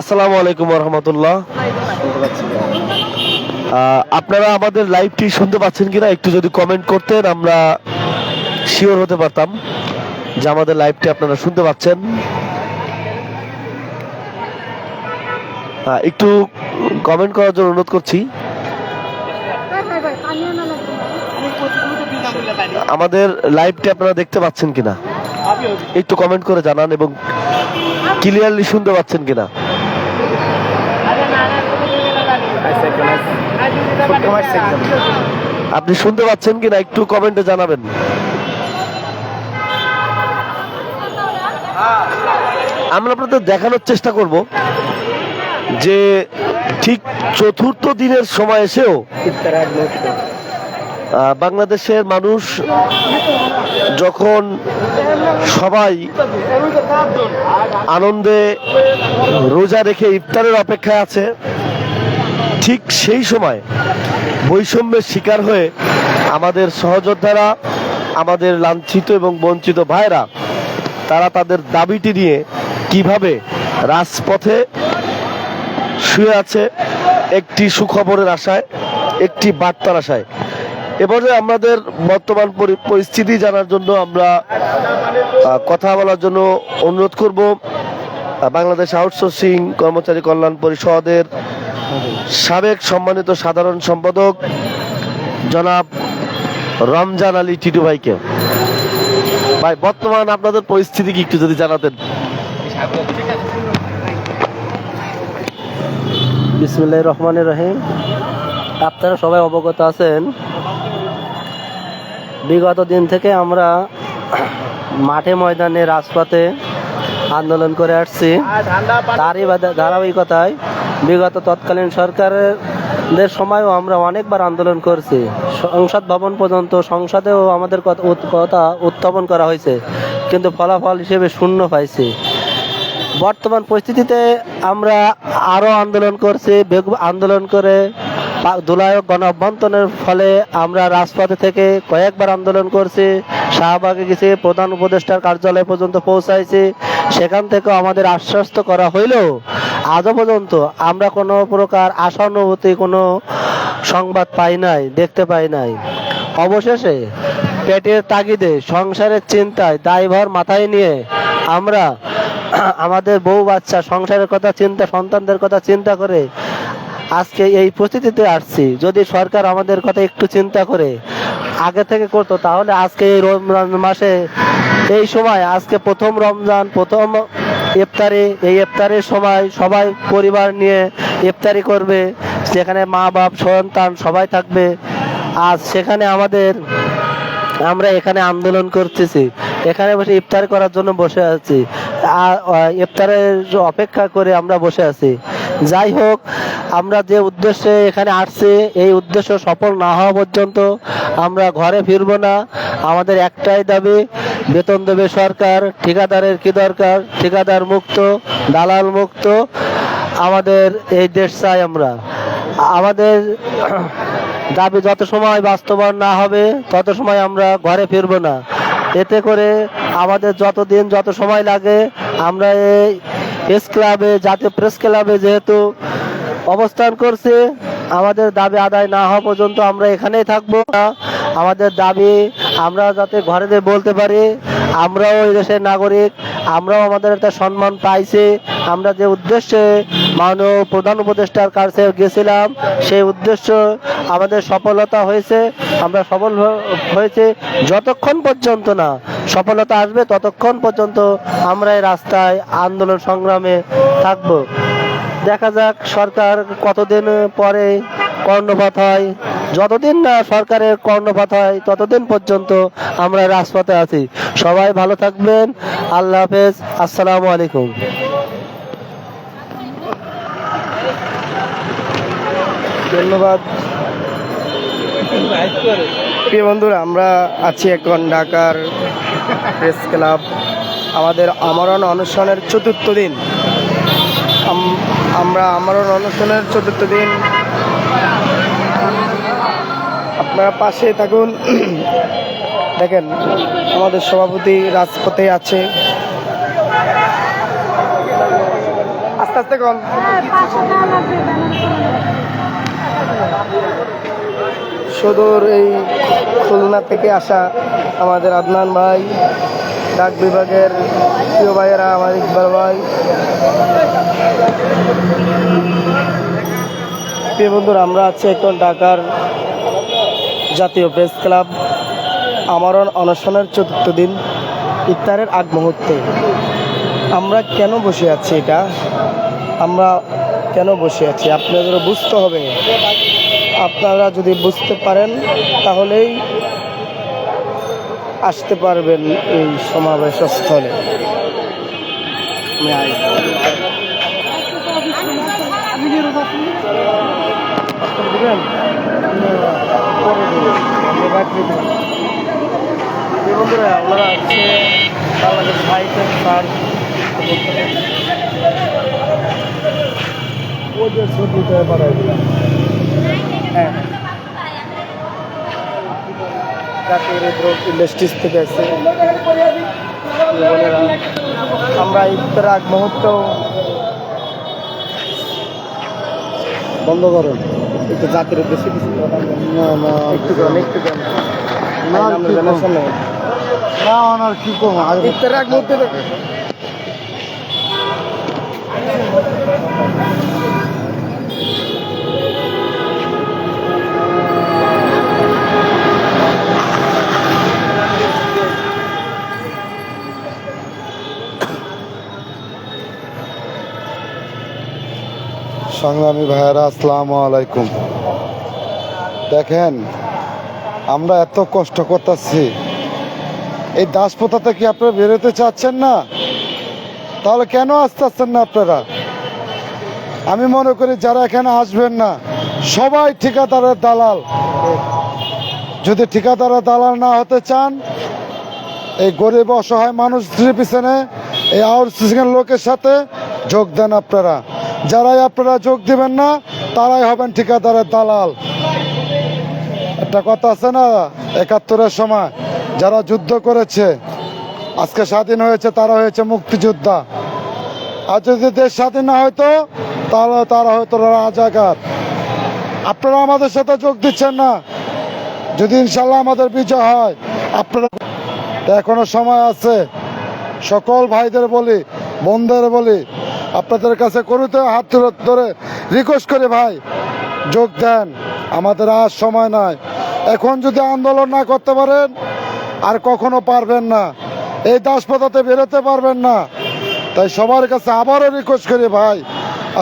আসসালামু আলাইকুম রহমতুল্লাহ আপনারা আমাদের লাইভটি শুনতে পাচ্ছেন কিনা একটু যদি কমেন্ট করতেন, আমরা শিওর হতে পারতাম যে আমাদের লাইভটি আপনারা শুনতে পাচ্ছেন। একটু কমেন্ট করার জন্য অনুরোধ করছি। আমাদের লাইভটি আপনারা দেখতে পাচ্ছেন কিনা? একটু কমেন্ট করে জানান এবং ক্লিয়ারলি শুনতে পাচ্ছেন কিনা? আপনি শুনতে পাচ্ছেন কিনা একটু কমেন্টে জানাবেন। আমরা আপনাদের দেখানোর চেষ্টা করব যে ঠিক চতুর্থ দিনের সময় এসেও বাংলাদেশের মানুষ যখন সবাই আনন্দে রোজা রেখে ইফতারের অপেক্ষায় আছে ঠিক সেই সময় বৈষম্যের শিকার হয়ে আমাদের সহযোদ্ধারা, আমাদের লাঞ্ছিত এবং বঞ্চিত ভাইরা তারা তাদের দাবিটি নিয়ে কীভাবে রাজপথে শুয়ে আছে একটি সুখবরের আশায়, একটি বার্তার আশায়। এবারে আমাদের বর্তমান পরি- পরিস্থিতি জানার জন্য আমরা কথা বলার জন্য অনুরোধ করব। বাংলাদেশ আউটসোর্সিং কর্মচারী কল্যাণ পরিষদের সাবেক সম্মানিত সাধারণ সম্পাদক জনাব রমজান আলী টিটু ভাইকে। ভাই, বর্তমান আপনাদের পরিস্থিতি কি একটু যদি জানাতেন? বিসমুল্লাহ রহমান রহিম। আপনারা সবাই অবগত আছেন, বিগত দিন থেকে আমরা মাঠে ময়দানে রাজপথে আন্দোলন করে আসছি। তারই ধারাবাহিকতায় বিগত তৎকালীন সরকারের সময়ও আমরা অনেকবার আন্দোলন করছি। সংসদ ভবন পর্যন্ত সংসদেও আমাদের কথা উত্থাপন করা হয়েছে, কিন্তু ফলাফল হিসেবে শূন্য পাইছি। বর্তমান পরিস্থিতিতে আমরা আরও আন্দোলন করছি আন্দোলন করে দুলায়ক গণ অভ্যন্তরের ফলে আমরা রাজপথে থেকে কয়েকবার আন্দোলন করছি, শাহবাগে গেছি, প্রধান উপদেষ্টার কার্যালয় পর্যন্ত পৌঁছাইছি, সেখান থেকেও আমাদের আশ্বস্ত করা হইলেও আজও পর্যন্ত আমরা কোনো প্রকার আশানুভূতি, কোনো সংবাদ পাই নাই, দেখতে পাই নাই। অবশেষে পেটের তাগিদে, সংসারের চিন্তায় দায়ভার মাথায় নিয়ে আমরা আমাদের বউ বাচ্চা সংসারের কথা চিন্তা, সন্তানদের কথা চিন্তা করে আজকে এই পরিস্থিতিতে আসছি। যদি সরকার আমাদের কথা একটু চিন্তা করে আগে থেকে করতো, তাহলে আজকে এই রমজান মাসে, এই সময় আজকে প্রথম রমজান, প্রথম ইফতারি, এই ইফতারের সময় সবাই পরিবার নিয়ে ইফতারি করবে। সেখানে মা, বাপ, সন্তান সবাই থাকবে। আর সেখানে আমাদের, আমরা এখানে আন্দোলন করতেছি। এখানে বসে ইফতার করার জন্য বসে আছি। আর ইফতারের অপেক্ষা করে আমরা বসে আছি। যাই হোক আমরা যে উদ্দেশ্যে এখানে আসছি, এই উদ্দেশ্য সফল না হওয়া পর্যন্ত আমরা ঘরে ফিরবো না। আমাদের একটাই দাবি, বেতন দেবে সরকার, ঠিকাদারের কি দরকার? ঠিকাদার মুক্ত, দালাল মুক্ত। আমাদের এই দেশ চাই আমরা। আমাদের দাবি যত সময় বাস্তবায়ন না হবে, তত সময় আমরা ঘরে ফিরবো না। এতে করে আমাদের যত দিন যত সময় লাগে, আমরা এই প্রেস ক্লাবে জাতীয় প্রেস ক্লাবে যেহেতু অবস্থান করছে। আমাদের দাবি আদায় না হওয়া পর্যন্ত আমরা এখানেই থাকব। আমাদের দাবি, আমরা যাতে ঘরে বলতে পারি, আমরাও এই দেশের নাগরিক, আমরাও আমাদের একটা সম্মান পাইছি। আমরা যে উদ্দেশ্যে মাননীয় প্রধান উপদেষ্টার কাছে গেছিলাম, সেই উদ্দেশ্য আমাদের সফলতা হয়েছে। আমরা সফল হয়েছে যতক্ষণ পর্যন্ত না সফলতা আসবে, ততক্ষণ পর্যন্ত আমরা এই রাস্তায় আন্দোলন সংগ্রামে থাকব। দেখা যাক সরকার কতদিন পরে কর্ণপাত হয়। যতদিন না সরকারের কর্ণপাত হয়, ততদিন পর্যন্ত আমরা রাজপথে আছি। সবাই ভালো থাকবেন। আল্লাহ হাফেজ। আসসালামু আলাইকুম। ধন্যবাদ। প্রিয় বন্ধুরা, আমরা আছি এখন ঢাকার প্রেস ক্লাব। আমাদের আমরণ অনুষ্ঠানের চতুর্থ দিন। আমরা আমরণ অনুষ্ঠানের চতুর্থ দিন। আপনারা পাশে থাকুন। দেখেন, আমাদের সভাপতি রাজপথে আছে। আস্তে আস্তে কন। সুদূর এই খুলনা থেকে আসা আমাদের আদনান ভাই। ডাক বিভাগের প্রিয় ভাইয়েরা আমার ইকবাল ভাই। প্রিয় বন্ধুরা, আমরা আছি এখন ঢাকার জাতীয় প্রেস ক্লাব আমরণ অনশনের চতুর্থ দিন ইফতারের আগ মুহূর্তে। আমরা কেন বসে আছি এটা? আমরা কেন বসে আছি? আপনাদেরও বুঝতে হবে। আপনারা যদি বুঝতে পারেন, তাহলেই আসতে পারবেন এই সমাবেশ স্থলে আমরা আছে বাংলাদেশ স্যার ওদের হ্যাঁ ইন্ডাস্ট্রিজ থেকে এসে আমরা ইফতার আগ মুহূর্ত বন্ধ করুন। একটু জাতির উদ্দেশ্যে কিছু না না একটু করেন একটু করেন না না না ওনার কি করব ইফতার আগ মুহূর্তে সংগ্রামী ভাইয়েরা, আসসালামু আলাইকুম। দেখেন, আমরা এত কষ্ট করতেছি। এই দাসপথা কি আপনারা বেরোতে চাচ্ছেন না? তাহলে কেন আসতে আসছেন না আপনারা? আমি মনে করি যারা এখানে আসবেন না, সবাই ঠিকাদারের দালাল। যদি ঠিকাদারের দালাল না হতে চান, এই গরিব অসহায় মানুষদের পিছনে, এই আউটসোর্সিং লোকের সাথে যোগ দেন আপনারা। যারাই আপনারা যোগ দিবেন না, তারাই হবেন ঠিকাদারের দালাল। একটা কথা আছে না, একাত্তরের সময় যারা যুদ্ধ করেছে, আজকে স্বাধীন হয়েছে, তারা হয়েছে মুক্তিযোদ্ধা। আর যদি দেশ স্বাধীন না হয়তো তাহলে তারা হয়তো রাজাকার। আপনারা আমাদের সাথে যোগ দিচ্ছেন না। যদি ইনশাল্লাহ আমাদের বিজয় হয়, আপনারা এখনও সময় আছে। সকল ভাইদের বলি, বোনদের বলি আপনাদের কাছে করুতে হাত ধরে রিকোয়েস্ট করে ভাই। যোগ দেন। আমাদের আর সময় নাই। এখন যদি আন্দোলন না করতে পারেন, আর কখনো পারবেন না। এই দাসপথাতে বেরোতে পারবেন না। তাই সবার কাছে আবারও রিকোয়েস্ট করি ভাই।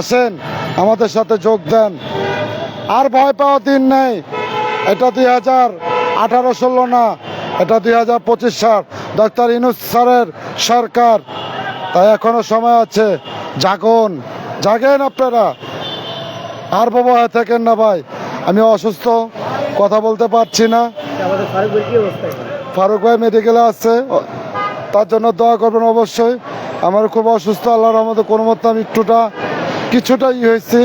আসেন, আমাদের সাথে যোগ দেন। আর ভয় পাওয়া দিন নেই। এটা দুই হাজার আঠারো ষোলো না। এটা দুই হাজার পঁচিশ সাল। ডক্টর ইনুস স্যারের সরকার। তাই এখনও সময় আছে। জাগুন, জাগেন আপনারা। আর বাবা, থাকেন না ভাই। আমি অসুস্থ, কথা বলতে পারছি না? ফারুক ভাই মেডিকেলে আছে। তার জন্য দোয়া করবেন অবশ্যই। আমার খুব অসুস্থ, আল্লাহর আমাদের কোনো মতো আমি একটুটা, কিছুটা ই হয়েছি।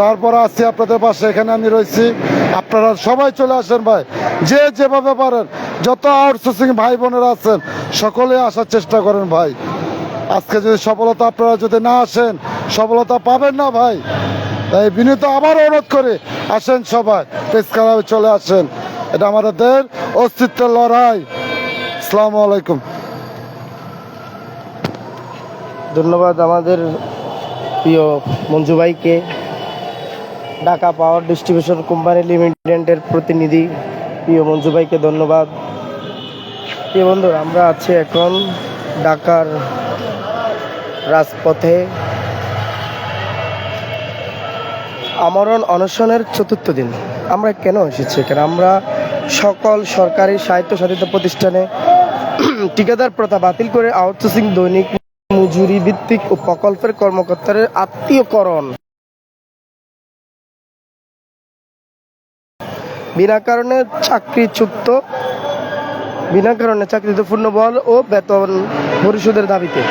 তারপর আসছি আপনাদের পাশে, এখানে আমি রয়েছি। আপনারা সবাই চলে আসেন ভাই। যে যেভাবে পারেন, যত আউটসোর্সিং ভাই বোনেরা আছেন, সকলে আসার চেষ্টা করেন ভাই। আজকে যদি সফলতা আপনারা যদি না আসেন, সফলতা পাবেন না ভাই। তাই বিনীত আবার অনুরোধ করে, আসেন সবাই, প্রেস চলে আসেন। এটা আমাদের অস্তিত্বের লড়াই। আসসালামু আলাইকুম। ধন্যবাদ আমাদের প্রিয় মঞ্জু ভাইকে। ঢাকা পাওয়ার ডিস্ট্রিবিউশন কোম্পানি লিমিটেডের প্রতিনিধি প্রিয় মঞ্জু ভাইকে ধন্যবাদ। প্রিয় বন্ধু আমরা আছি এখন ঢাকার রাজপথে আমরণ অনশনের চতুর্থ দিন। আমরা কেন এসেছি এখানে? আমরা সকল সরকারি সাহিত্য স্বায়ত্তশাসিত প্রতিষ্ঠানে ঠিকাদার প্রথা বাতিল করে আউটসোর্সিং দৈনিক মজুরি ভিত্তিক ও প্রকল্পের কর্মকর্তাদের আত্মীয়করণ। বিনা কারণে চাকরিচ্যুত, বিনা কারণে চাকরিতে পূর্ণবল ও বেতন পরিশোধের দাবিতে।